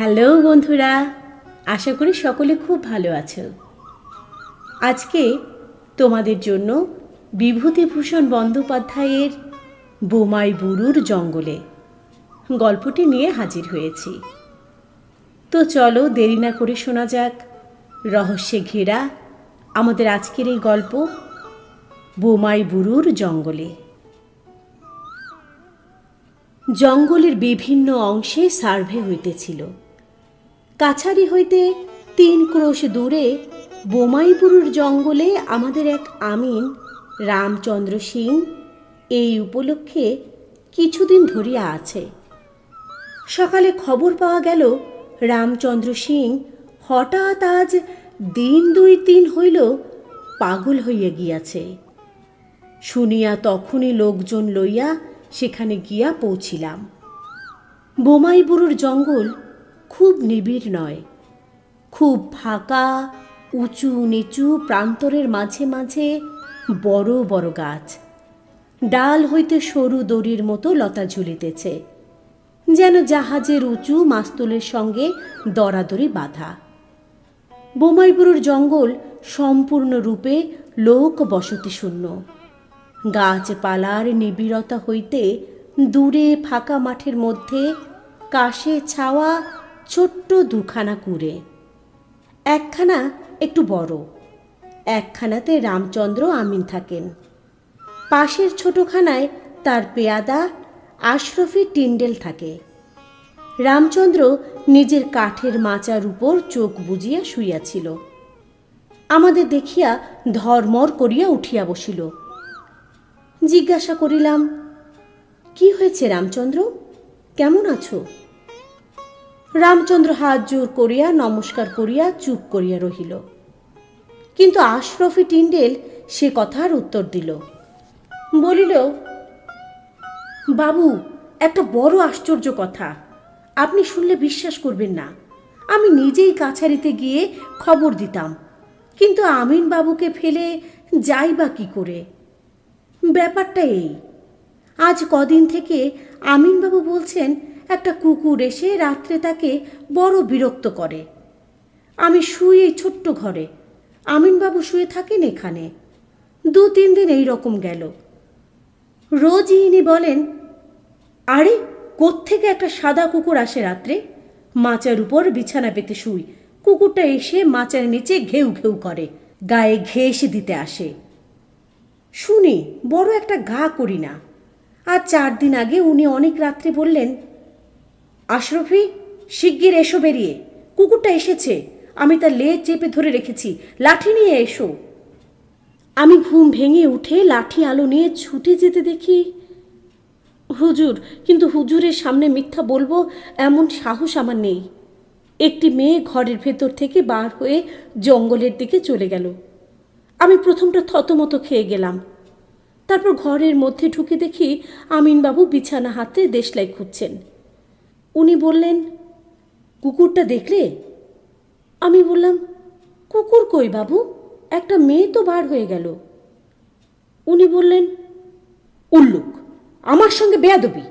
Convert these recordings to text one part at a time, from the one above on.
Hello বন্ধুরা, আশা করি সকলে খুব ভালো আছো। আজকে তোমাদের জন্য বিভূতিভূষণ বন্দ্যোপাধ্যায়ের বোমাই বুরুর জঙ্গলে গল্পটি নিয়ে হাজির হয়েছি। তো চলো দেরি না করে শোনা যাক, রহস্যে ঘেরা আমাদের আজকের এই গল্প বোমাই বুরুর জঙ্গলে। জঙ্গলের বিভিন্ন অংশে সার্ভে হইতেছিল। কাছারি হইতে তিন ক্রোশ দূরে বোমাইপুরুর জঙ্গলে আমাদের এক আমিন, রামচন্দ্র সিং, এই উপলক্ষে কিছুদিন ধরিয়া আছে। সকালে খবর পাওয়া গেল, রামচন্দ্র সিং হঠাৎ আজ দিন দুই তিন হইল পাগল হইয়া গিয়াছে। শুনিয়া তখনই লোকজন লইয়া সেখানে গিয়া পৌঁছিলাম। বোমাইবুরুর জঙ্গল খুব নিবিড় নয়। খুব ফাঁকা, উঁচু নিচু প্রান্তরের মাঝে মাঝে বড় বড় গাছ। ডাল হইতে সরু দড়ির মতো লতা ঝুলিতেছে, যেন জাহাজের উঁচু মাস্তুলের সঙ্গে দরাদরি বাঁধা। বোমাইবুরুর জঙ্গল সম্পূর্ণরূপে লোক বসতি শূন্য গাছপালার নিবিড়তা হইতে দূরে ফাঁকা মাঠের মধ্যে কাশে ছাওয়া ছোট্ট দুখানা কুড়ে। একখানা একটু বড়। একখানাতে রামচন্দ্র আমিন থাকেন। পাশের ছোটখানায় তার পেয়াদা আশরফি টিন্ডেল থাকে। রামচন্দ্র নিজের কাঠের মাচার উপর চোখ বুজিয়া শুইয়াছিল। আমাদের দেখিয়া ধর্মর করিয়া উঠিয়া বসিল। জিজ্ঞাসা করিলাম, কি হয়েছে রামচন্দ্র? কেমন আছো? রামচন্দ্র হাত জোর করিয়া, নমস্কার করিয়া, চুপ করিয়া রহিল। কিন্তু আশরফি টিন্ডেল সে কথার উত্তর দিল। বলিল, বাবু, একটা বড় আশ্চর্য কথা। আপনি শুনলে বিশ্বাস করবেন না। আমি নিজেই কাছারিতে গিয়ে খবর দিতাম। কিন্তু আমিন বাবুকে ফেলে যাই বা কী করে? ব্যাপারটা এই। আজ কদিন থেকে আমিনবাবু বলছেন একটা কুকুর এসে রাত্রে তাকে বড় বিরক্ত করে। আমি শুই এই ছোট্ট ঘরে। আমিনবাবু শুয়ে থাকেন এখানে। দু তিন দিন এই রকম গেল। রোজই ইনি বলেন, আরে, কোত্থেকে একটা সাদা কুকুর আসে রাত্রে? মাচার উপর বিছানা পেতে শুই। কুকুরটা এসে মাচার নিচে ঘেউ ঘেউ করে, গায়ে ঘেঁষ দিতে আসে। শুনি, বড় একটা গা করি না। আর চার দিন আগে উনি অনেক রাত্রে বললেন আশরফি, শিগগির এসো বেরিয়ে। কুকুরটা এসেছে। আমি তার লেজ চেপে ধরে রেখেছি। লাঠি নিয়ে এসো। আমি ঘুম ভেঙে উঠে লাঠি আলো নিয়ে ছুটে যেতে দেখি, হুজুর, কিন্তু হুজুরের সামনে মিথ্যা বলব এমন সাহস আমার নেই। একটি মেয়ে ঘরের ভেতর থেকে বার হয়ে জঙ্গলের দিকে চলে গেল। আমি প্রথমটা থতমত খেয়ে গেলাম। তারপর ঘরের মধ্যে ঢুকে দেখি আমিনবাবু বিছানা হাতে দেশলাই খুঁজছেন। উনি বললেন, কুকুরটা দেখলে? আমি বললাম, কুকুর কই বাবু? একটা মেয়ে তো বার হয়ে গেল। উনি বললেন, উল্লুক, আমার সঙ্গে বেয়াদবি।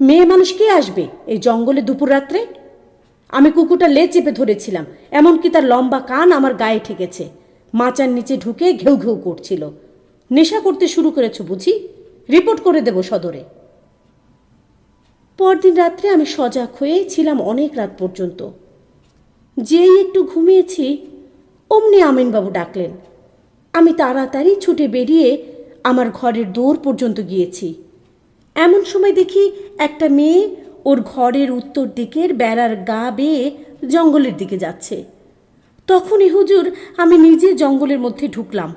মেয়ে মানুষ কে আসবে এই জঙ্গলে দুপুর রাত্রে? আমি কুকুরটা লে চেপে ধরেছিলাম, এমনকি তার লম্বা কান আমার গায়ে ঠেকেছে। মাচার নিচে ঢুকে ঘেউ ঘেউ করছিল। নেশা করতে শুরু করেছ বুঝি? রিপোর্ট করে দেব সদরে। পরদিন রাত্রে আমি সজাগ হয়েই ছিলাম অনেক রাত পর্যন্ত। যেই একটু ঘুমিয়েছি, অমনি আমিনবাবু ডাকলেন। আমি তাড়াতাড়ি ছুটে বেরিয়ে আমার ঘরের দৌড় পর্যন্ত গিয়েছি। এমন সময় দেখি একটা মেয়ে ওর ঘরের উত্তর দিকের বেড়ার গা বেয়ে জঙ্গলের দিকে যাচ্ছে। তখনই হুজুর, আমি নিজে জঙ্গলের মধ্যে ঢুকলাম।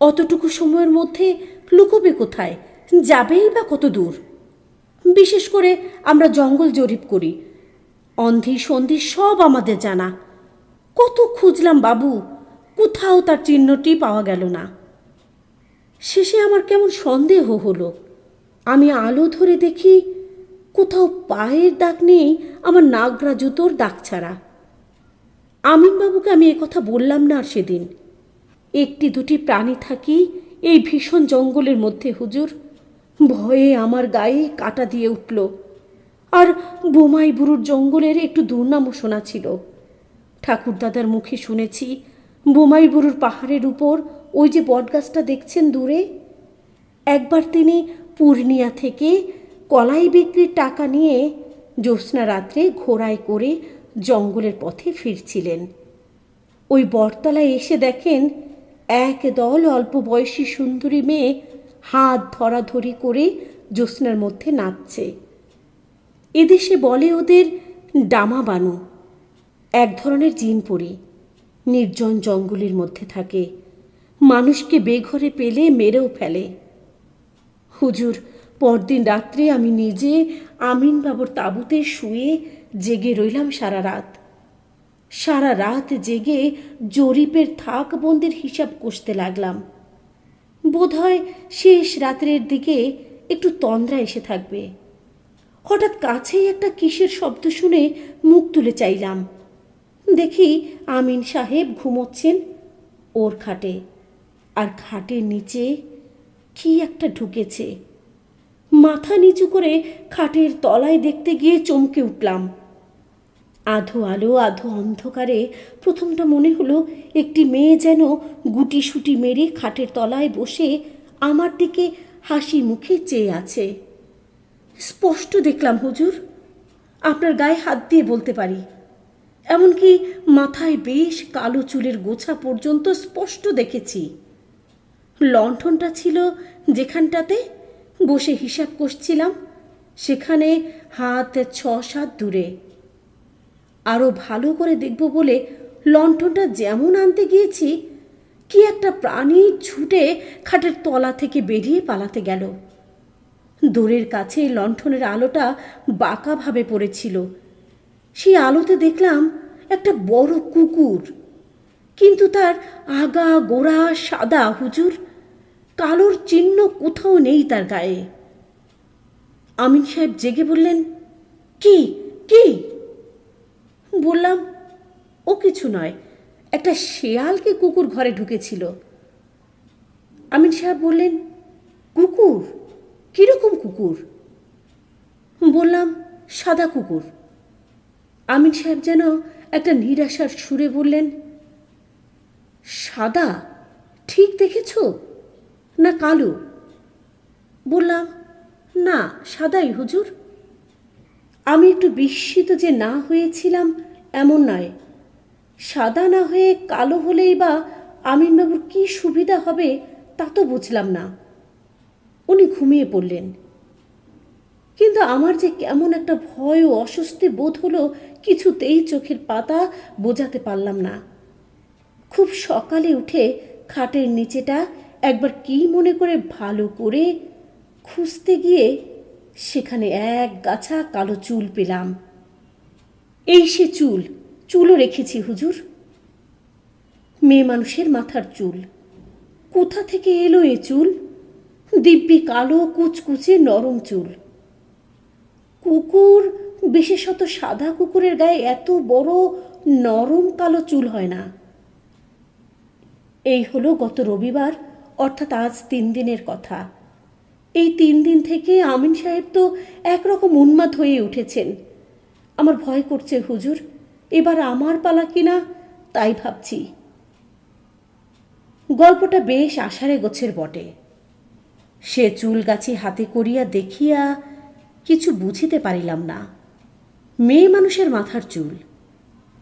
অতটুকু সময়ের মধ্যে লুকোবে কোথায়? যাবেই বা কত দূর? বিশেষ করে আমরা জঙ্গল জরিপ করি। অন্ধি, সন্ধি সব আমাদের জানা। কত খুঁজলাম বাবু, কোথাও তার চিহ্নটি পাওয়া গেল না। শেষে আমার কেমন সন্দেহ হলো। আমি আলো ধরে দেখি কোথাও পায়ের দাগ নেই, আমার নাগরা জুতোর দাগ ছাড়া। আমিনবাবুকে আমি কথা বললাম না আর সেদিন। একটি দুটি প্রাণী থাকি এই ভীষণ জঙ্গলের মধ্যে, হুজুর। ভয়ে আমার গায়ে কাটা দিয়ে উঠল। আর বোমাই বুড়োর জঙ্গলের একটু দুর্নামও শোনা ছিল। ঠাকুরদাদার মুখে শুনেছি, বোমাই বুড়োর পাহাড়ের উপর ওই যে বটগাছটা দেখছেন দূরে? একবার তিনি পূর্ণিয়া থেকে কলাই বিক্রির টাকা নিয়ে জ্যোৎস্না রাত্রে ঘোড়ায় করে জঙ্গলের পথে ফিরছিলেন। ওই বটতলায় এসে দেখেন, এক দল অল্প বয়সী সুন্দরী মেয়ে হাত ধরাধরি করে জ্যোৎস্নার মধ্যে নাচছে। এদেশে বলে ওদের ডামা বানু। এক ধরনের জিন পরি, নির্জন জঙ্গলের মধ্যে থাকে। মানুষকে বেঘরে পেলে মেরেও ফেলে। হুজুর, পরদিন রাত্রে আমি নিজে আমিন বাবুর তাঁবুতে শুয়ে জেগে রইলাম সারা রাত। সারা রাত জেগে জরিপের থাক বন্দির হিসাব কষতে লাগলাম। বোধহয় শেষ রাত্রের দিকে একটু তন্দ্রা এসে থাকবে। হঠাৎ কাছেই একটা কিসের শব্দ শুনে মুখ তুলে চাইলাম। দেখি আমিন সাহেব ঘুমোচ্ছেন ওর খাটে। আর খাটের নিচে কি একটা ঢুকেছে। মাথা নিচু করে খাটের তলায় দেখতে গিয়ে চমকে উঠলাম। আধো আলো, আধো অন্ধকারে প্রথমটা মনে হলো একটি মেয়ে যেন গুটি সুটি মেরে খাটের তলায় বসে আমার দিকে হাসি মুখে চেয়ে আছে। স্পষ্ট দেখলাম, হুজুর, আপনার গায়ে হাত দিয়ে বলতে পারি। এমনকি মাথায় বেশ কালো চুলের গোছা পর্যন্ত স্পষ্ট দেখেছি। লণ্ঠনটা ছিল যেখানটাতে বসে হিসাব করছিলাম, সেখানে হাত ছ সাত দূরে। আরও ভালো করে দেখব বলে লণ্ঠনটা যেমন আনতে গিয়েছি, কি একটা প্রাণী ছুটে খাটের তলা থেকে বেরিয়ে পালাতে গেল। দূরের কাছে লণ্ঠনের আলোটা বাঁকাভাবে পড়েছিল। সেই আলোতে দেখলাম একটা বড় কুকুর, কিন্তু তার আগা গোড়া সাদা, হুজুর, কালোর চিহ্ন কোথাও নেই তার গায়ে। আমিন সাহেব জেগে বললেন, কি কি? বললাম, ও কিছু নয়, একটা শেয়ালকে কুকুর ঘরে ঢুকেছিল। আমিন সাহেব বললেন, কুকুর? কীরকম কুকুর? বললাম, সাদা কুকুর। আমিন সাহেব যেন একটা নিরাশার সুরে বললেন, সাদা? ঠিক দেখেছ? না কালো? বললাম, না, সাদাই হুজুর। আমি একটু বিস্মিত যে না হয়েছিলাম এমন নয়। সাদা না হয়ে কালো হলেই বা আমিনবাবুর কী সুবিধা হবে তা তো বুঝলাম না। উনি ঘুমিয়ে পড়লেন। কিন্তু আমার যে কেমন একটা ভয় ও অস্বস্তি বোধ হলো কিছুতেই চোখের পাতা বোঝাতে পারলাম না। খুব সকালে উঠে খাটের নিচেটা একবার কি মনে করে ভালো করে খুঁজতে গিয়ে সেখানে এক গাছা কালো চুল পেলাম। এই সে চুল, চুলও রেখেছি হুজুর। মেয়ে মানুষের মাথার চুল। কোথা থেকে এলো এ চুল? দিব্যি কালো কুচকুচে নরম চুল। কুকুর, বিশেষত সাদা কুকুরের গায়ে এত বড় নরম কালো চুল হয় না। এই হলো গত রবিবার, অর্থাৎ আজ তিন দিনের কথা। এই তিন দিন থেকে আমিন সাহেব তো একরকম উন্মাদ হয়ে উঠেছেন। আমার ভয় করছে হুজুর। এবার আমার পালা কিনা? তাই ভাবছি। গল্পটা বেশ আষাঢ়ে গোছের বটে। সে চুল গাছে হাতে করিয়া দেখিয়া কিছু বুঝিতে পারিলাম না। মেয়ে মানুষের মাথার চুল।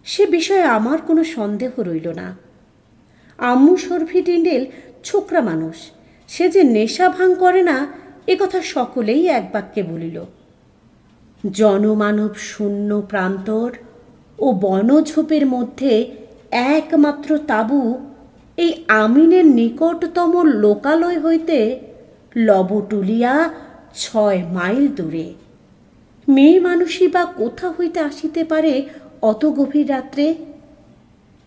সে বিষয়ে আমার কোনো সন্দেহ রইল না। আম্মু সরফি টিন্ডেল ছোকরা মানুষ। সে যে নেশা ভাঙ করে না, এ কথা সকলেই এক বাক্যে বলিল। জনমানব শূন্য প্রান্তর ও বনঝোপের মধ্যে একমাত্র তাঁবু এই আমিনের নিকটতম লোকালয় হইতে লবটুলিয়া ছয় মাইল দূরে। মেয়ে মানুষই বা কোথা হইতে আসিতে পারে অত গভীর রাত্রে?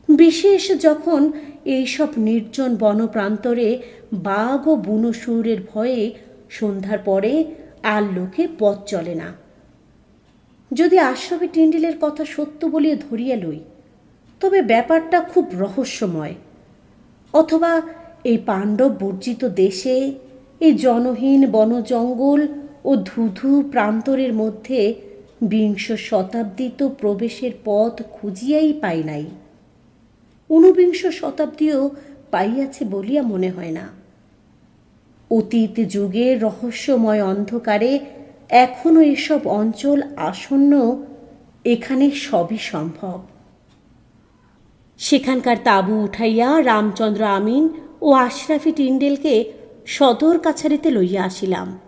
বিশেষ যখন এইসব নির্জন বনপ্রান্তরে বাঘ ও বুনোসুরের ভয়ে সন্ধ্যার পরে আর লোকে পথ চলে না। যদি আশ্রমে টেন্ডেলের কথা সত্য বলিয়ে ধরিয়া লই, তবে ব্যাপারটা খুব রহস্যময়। অথবা এই পাণ্ডব বর্জিত দেশে এই জনহীন বনজঙ্গল ও ধুধু প্রান্তরের মধ্যে বিংশ শতাব্দী তো প্রবেশের পথ খুঁজিয়াই পাই নাই। ঊনবিংশ শতাব্দীও পাইয়াছে বলিয়া মনে হয় না। অতীত যুগের রহস্যময় অন্ধকারে এখনও এসব অঞ্চল আসন্ন এখানে সবই সম্ভব। সেখানকার তাঁবু উঠাইয়া রামচন্দ্র আমিন ও আশরাফি টিন্ডেলকে সদর কাছারিতে লইয়া আসিলাম।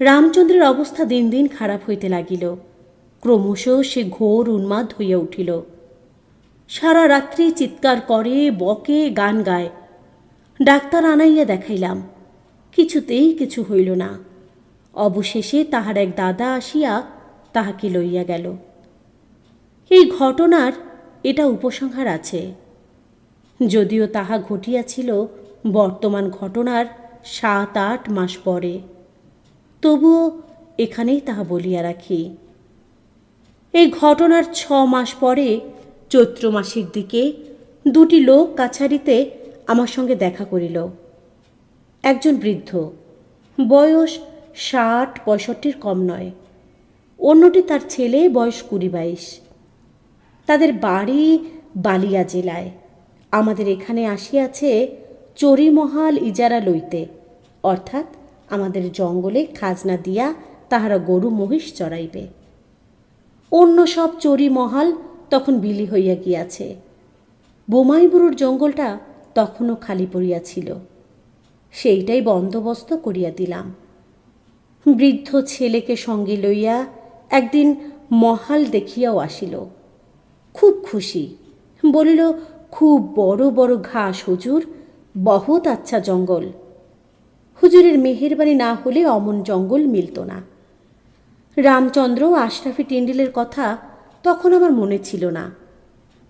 রামচন্দ্রের অবস্থা দিন দিন খারাপ হইতে লাগিল। ক্রমশ সে ঘোর উন্মাদ হইয়া উঠিল। সারা রাত্রি চিৎকার করে, বকে, গান গায়। ডাক্তার আনাইয়া দেখাইলাম, কিছুতেই কিছু হইল না। অবশেষে তাহার এক দাদা আসিয়া তাহাকে লইয়া গেল। এই ঘটনার এটা উপসংহার আছে। যদিও তাহা ঘটিয়াছিল বর্তমান ঘটনার সাত আট মাস পরে। তবুও এখানেই তাহা বলিয়া রাখি। এই ঘটনার ছ মাস পরে চৈত্র মাসের দিকে দুটি লোক কাছারিতে আমার সঙ্গে দেখা করিল। একজন বৃদ্ধ। বয়স ষাট, পঁয়ষট্টির কম নয়। অন্যটি তার ছেলে, বয়স কুড়ি বাইশ। তাদের বাড়ি বালিয়া জেলায়। আমাদের এখানে আসিয়াছে চরিমহাল ইজারা লইতে। অর্থাৎ আমাদের জঙ্গলে খাজনা দিয়া তাহারা গরু মহিষ চড়াইবে। অন্য সব চরিমহাল তখন বিলি হইয়া গিয়াছে। বোমাইবুরুর জঙ্গলটা তখনও খালি পড়িয়াছিল। সেইটাই বন্দোবস্ত করিয়া দিলাম। বৃদ্ধ ছেলেকে সঙ্গে লইয়া একদিন মহাল দেখিয়াও আসিল। খুব খুশি। বলিল, খুব বড় বড় ঘাস, হুজুর, বহুত আচ্ছা জঙ্গল। হুজুরের মেহেরবাড়ি না হলে অমন জঙ্গল মিলত না। রামচন্দ্র আশরাফি টিন্ডিলের কথা তখন আমার মনে ছিল না।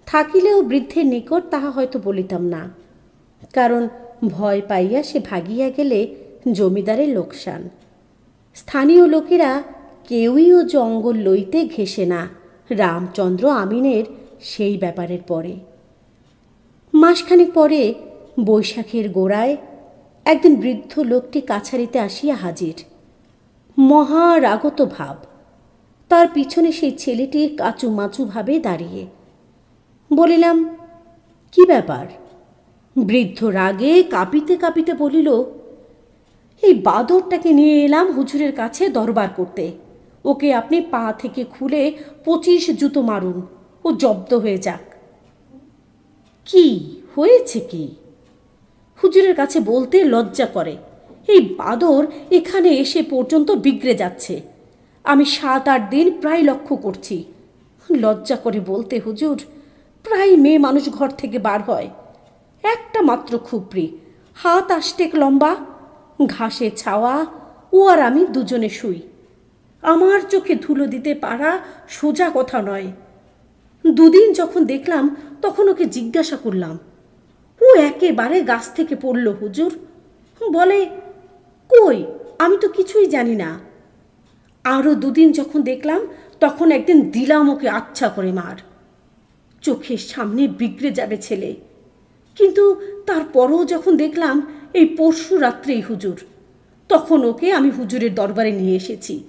থাকিলেও বৃদ্ধের নিকট তাহা হয়তো বলিতাম না। কারণ ভয় পাইয়া সে ভাগিয়া গেলে জমিদারের লোকসান। স্থানীয় লোকেরা কেউই ও জঙ্গল লইতে ঘেসে না। রামচন্দ্র আমিনের সেই ব্যাপারের পরে। মাসখানেক পরে বৈশাখের গোড়ায় একদিন বৃদ্ধ লোকটি কাছারিতে আসিয়া হাজির। মহারাগত ভাব। তার পিছনে সেই ছেলেটি কাচু মাচুভাবে দাঁড়িয়ে। বলিলাম, কি ব্যাপার? বৃদ্ধ রাগে কাঁপিতে কাঁপিতে বলিল এই বাদরটাকে নিয়ে এলাম হুজুরের কাছে দরবার করতে। ওকে আপনি পা থেকে খুলে পঁচিশ জুতো মারুন, ও জব্দ হয়ে যাক। কি? হয়েছে কি? হুজুরের কাছে বলতে লজ্জা করে। এই বাদর এখানে এসে পর্যন্ত বিগড়ে যাচ্ছে। আমি সাত আট দিন প্রায় লক্ষ্য করছি। লজ্জা করে বলতে, হুজুর, প্রায় মেয়ে মানুষ ঘর থেকে বার হয়। একটা মাত্র খুপড়ি হাত আষ্টেক লম্বা ঘাসে ছাওয়া, ও আর আমি দুজনে শুই। আমার চোখে ধুলো দিতে পারা সোজা কথা নয়। দুদিন যখন দেখলাম, তখন ওকে জিজ্ঞাসা করলাম, ও একেবারে গাছ থেকে পড়ল হুজুর? বলে, কই, আমি তো কিছুই জানি না। আরও দুদিন যখন দেখলাম, তখন একদিন দিলাম ওকে আচ্ছা করে মার। চোখের সামনে বিগড়ে যাবে ছেলে। কিন্তু তারপরও যখন দেখলাম এই পরশু রাত্রেই হুজুর। তখন ওকে আমি হুজুরের দরবারে নিয়ে এসেছি।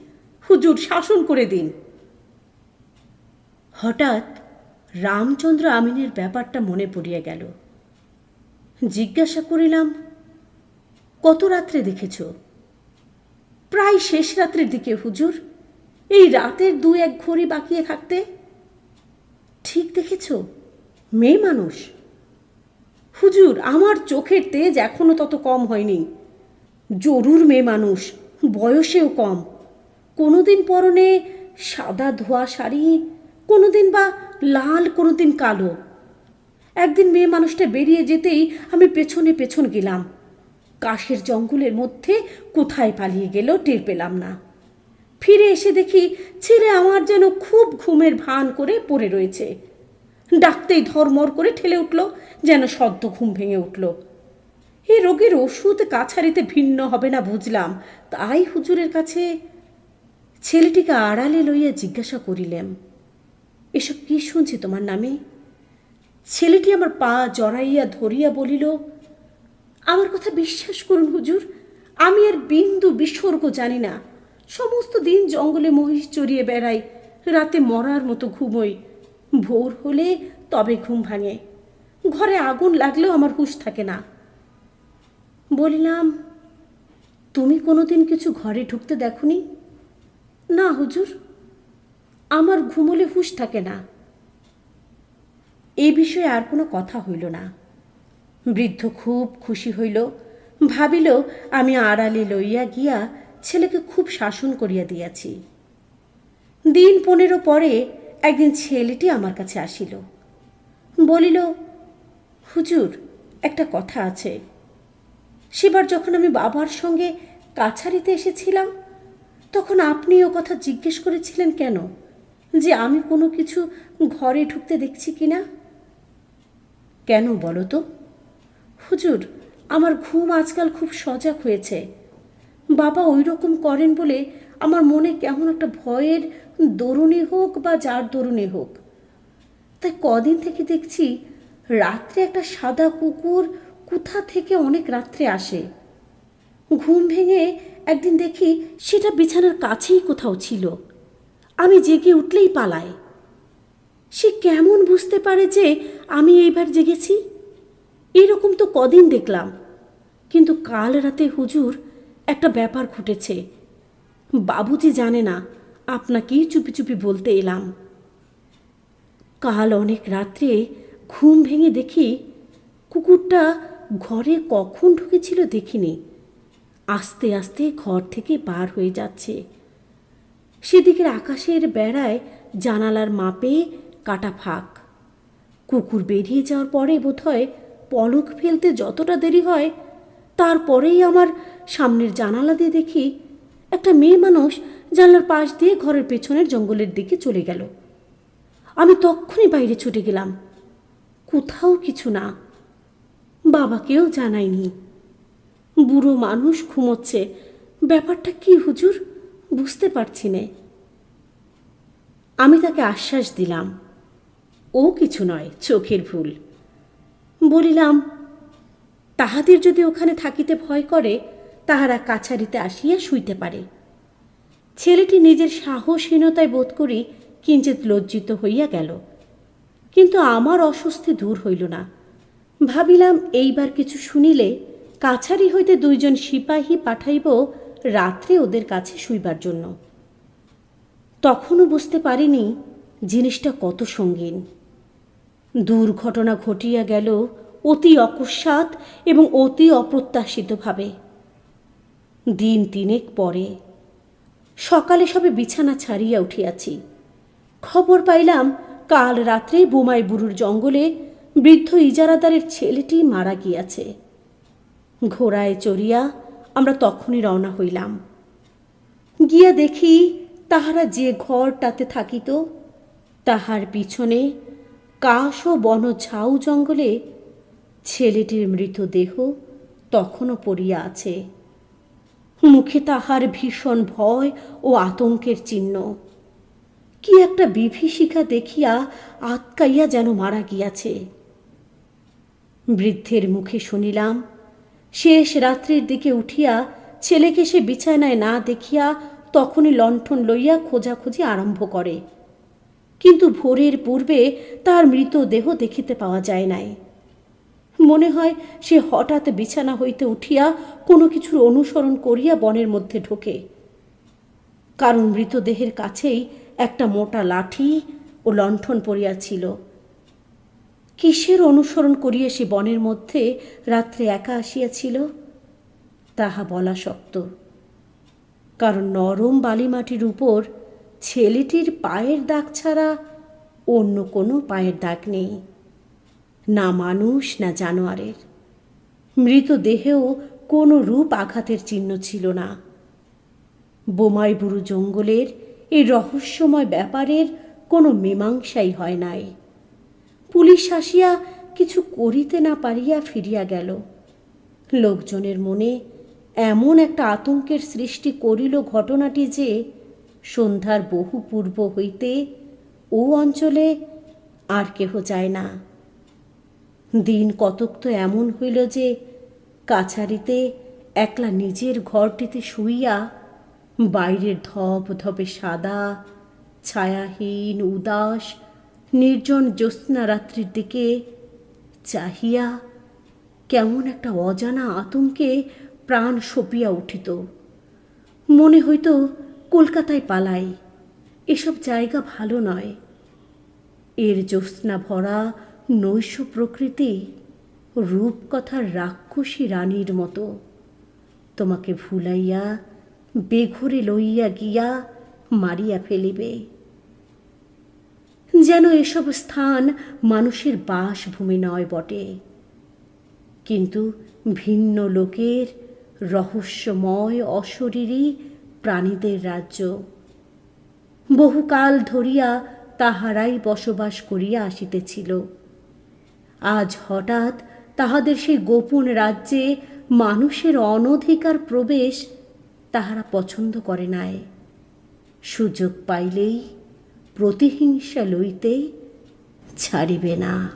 হুজুর শাসন করে দিন। হঠাৎ রামচন্দ্র আমিনের ব্যাপারটা মনে পড়িয়া গেল। জিজ্ঞাসা করিলাম, কত রাত্রে দেখেছ? প্রায় শেষ রাত্রের দিকে হুজুর। এই রাতের দু এক ঘড়ি বাকিয়ে থাকতে। ঠিক দেখেছ, মেয়ে মানুষ। হুজুর, আমার চোখের তেজ এখনও তত কম হয়নি। জরুর মেয়ে মানুষ, বয়সেও কম। কোনোদিন পরনে সাদা ধোয়া শাড়ি, কোনোদিন বা লাল, কোনোদিন কালো। একদিন মেয়ে মানুষটা বেরিয়ে যেতেই আমি পেছনে পেছন গেলাম। কাশের জঙ্গলের মধ্যে কোথায় পালিয়ে গেল টের পেলাম না। ফিরে এসে দেখি ছেলে আমার যেন খুব ঘুমের ভান করে পড়ে রয়েছে। ডাকতেই ধরমর করে ঠেলে উঠল, যেন সদ্য ঘুম ভেঙে উঠল। এই রোগের ওষুধ কাছারিতে ভিন্ন হবে না বুঝলাম। তাই হুজুরের কাছে ছেলেটিকে আড়ালে লইয়া জিজ্ঞাসা করিলাম, এসব কি শুনছি তোমার নামে? ছেলেটি আমার পা জড়াইয়া ধরিয়া বলিল, আমার কথা বিশ্বাস করুন হুজুর, আমি আর বিন্দু বিসর্গ জানি না। সমস্ত দিন জঙ্গলে মহিষ চড়িয়ে বেড়াই, রাতে মরার মতো ঘুমোই ভোর হলে তবে ঘুম ভাঙে। ঘরে আগুন লাগলেও আমার হুঁশ থাকে না। বলিলাম, তুমি কোনোদিন কিছু ঘরে ঢুকতে দেখনি? না, হুজুর, আমার ঘুমোলে হুঁশ থাকে না। এ বিষয়ে আর কোনো কথা হইল না। বৃদ্ধ খুব খুশি হইল, ভাবিল, আমি আড়ালে লইয়া গিয়া ছেলেকে খুব শাসন করিয়া দিয়াছি। দিন পনেরো পরে একদিন ছেলেটি আমার কাছে আসিল। বলিল, হুজুর, একটা কথা আছে। সেবার যখন আমি বাবার সঙ্গে কাছারিতে এসেছিলাম, তখন আপনি ও কথা জিজ্ঞেস করেছিলেন কেন? যে আমি কোনো কিছু ঘরে ঢুকতে দেখছি কি না কেন বলো তো? হুজুর, আমার ঘুম আজকাল খুব সজাগ হয়েছে। বাবা ওই রকম করেন বলে আমার মনে কেমন একটা ভয়ের দরুণী হোক বা যার দরুণী হোক। তাই কদিন থেকে দেখছি রাত্রে একটা সাদা কুকুর কোথা থেকে অনেক রাত্রে আসে। ঘুম ভেঙে একদিন দেখি সেটা বিছানার কাছেই কোথাও ছিল। আমি জেগে উঠলেই পালায়। সে কেমন বুঝতে পারে যে আমি এইবার জেগেছি? এরকম তো কদিন দেখলাম। কিন্তু কাল রাতে হুজুর একটা ব্যাপার ঘটেছে। বাবুজি জানে না আপনাকেই চুপি চুপি বলতে এলাম। কাল অনেক রাত্রে ঘুম ভেঙে দেখি কুকুরটা ঘরে কখন ঢুকেছিল দেখিনি। আস্তে আস্তে ঘর থেকে বার হয়ে যাচ্ছে। সেদিকের আকাশের বেড়ায় জানালার মাপে কাটা ফাঁক। কুকুর বেরিয়ে যাওয়ার পরে বোধহয় পলক ফেলতে যতটা দেরি হয়, তারপরেই আমার সামনের জানালা দিয়ে দেখি একটা মেয়ে মানুষ জানলার পাশ দিয়ে ঘরের পেছনের জঙ্গলের দিকে চলে গেল। আমি তক্ষুনি বাইরে ছুটে গেলাম। কোথাও কিছু না। বাবাকেও জানাইনি। বুড়ো মানুষ ঘুমোচ্ছে। ব্যাপারটা কি হুজুর? বুঝতে পারছি নে। আমি তাকে আশ্বাস দিলাম। ও কিছু নয়, চোখের ভুল। বলিলাম, তাহাদের যদি ওখানে থাকিতে ভয় করে তাহারা কাছারিতে আসিয়া শুইতে পারে। ছেলেটি নিজের সাহসহীনতায় বোধ করি কিঞ্চিত লজ্জিত হইয়া গেল। কিন্তু আমার অস্বস্তি দূর হইল না। ভাবিলাম, এইবার কিছু শুনিলে কাছারি হইতে দুইজন সিপাহী পাঠাইব রাত্রে ওদের কাছে শুইবার জন্য। তখনও বুঝতে পারিনি জিনিসটা কত সঙ্গীন। দুর্ঘটনা ঘটিয়া গেল অতি অকস্মাৎ এবং অতি অপ্রত্যাশিতভাবে। দিন তিনেক পরে। সকালে সবে বিছানা ছাড়িয়া উঠিয়াছি। খবর পাইলাম, কাল রাত্রে বোমাই বুড়ুর জঙ্গলে বৃদ্ধ ইজারাদারের ছেলেটি মারা গিয়াছে। ঘোড়ায় চড়িয়া আমরা তখনই রওনা হইলাম। গিয়া দেখি তাহারা যে ঘরটাতে থাকিত, তাহার পিছনে কাশ ও বন ঝাউ জঙ্গলে ছেলেটির মৃতদেহ তখনও পড়িয়া আছে। মুখে তাহার ভীষণ ভয় ও আতঙ্কের চিহ্ন। কি একটা বিভীষিকা দেখিয়া আতকাইয়া যেন মারা গিয়াছে। বৃদ্ধের মুখে শুনিলাম, শেষ রাত্রির দিকে উঠিয়া ছেলেকে সে বিছানায় না দেখিয়া তখনই লণ্ঠন লইয়া খোঁজাখুঁজি আরম্ভ করে। কিন্তু ভোরের পূর্বে তার মৃতদেহ দেখিতে পাওয়া যায় নাই। মনে হয় সে হঠাৎ বিছানা হইতে উঠিয়া কোনো কিছুর অনুসরণ করিয়া বনের মধ্যে ঢোকে। কারণ মৃতদেহের কাছেই একটা মোটা লাঠি ও লণ্ঠন পড়িয়াছিল। কিসের অনুসরণ করিয়া সে বনের মধ্যে রাত্রে একা আসিয়াছিল? তাহা বলা শক্ত। কারণ নরম বালিমাটির উপর ছেলেটির পায়ের দাগ ছাড়া অন্য কোনো পায়ের দাগ নেই। না মানুষ, না জানোয়ারের। মৃতদেহেও কোনো রূপ আঘাতের চিহ্ন ছিল না। বোমাই বুড়ো জঙ্গলের এই রহস্যময় ব্যাপারের কোনো মীমাংসাই হয় নাই। পুলিশ আসিয়া কিছু করিতে না পারিয়া ফিরিয়া গেল। লোকজনের মনে এমন একটা আতঙ্কের সৃষ্টি করিল ঘটনাটি যে সন্ধ্যার বহু পূর্ব হইতে ও অঞ্চলে আর কেহ যায় না। দিন কতক তো এমন হইল যে কাছারিতে একলা নিজের ঘরটিতে শুইয়া বাইরের ধপ ধপে সাদা, ছায়াহীন, উদাস, নির্জন জ্যোৎস্না রাত্রির দিকে চাহিয়া কেমন একটা অজানা আতঙ্কে প্রাণ সপিয়া উঠিত। মনে হইতো কলকাতায় পালাই, এসব জায়গা ভালো নয়। এর জ্যোৎস্না ভরা নৈশ প্রকৃতি রূপকথার রাক্ষসী রানীর মতো। তোমাকে ভুলাইয়া, বেঘরে লইয়া গিয়া মারিয়া ফেলিবে। যেন এসব স্থান মানুষের বাসভূমি নয় বটে। কিন্তু ভিন্ন লোকের রহস্যময় অশরীরী প্রাণীদের রাজ্য। বহুকাল ধরিয়া তাহারাই বসবাস করিয়া আসিতেছিল। আজ হঠাৎ তাহাদের সেই গোপন রাজ্যে মানুষের অনধিকার প্রবেশ তাহারা পছন্দ করে নাই। সুযোগ পাইলেই প্রতিহিংসা লইতেই ছাড়িবে না।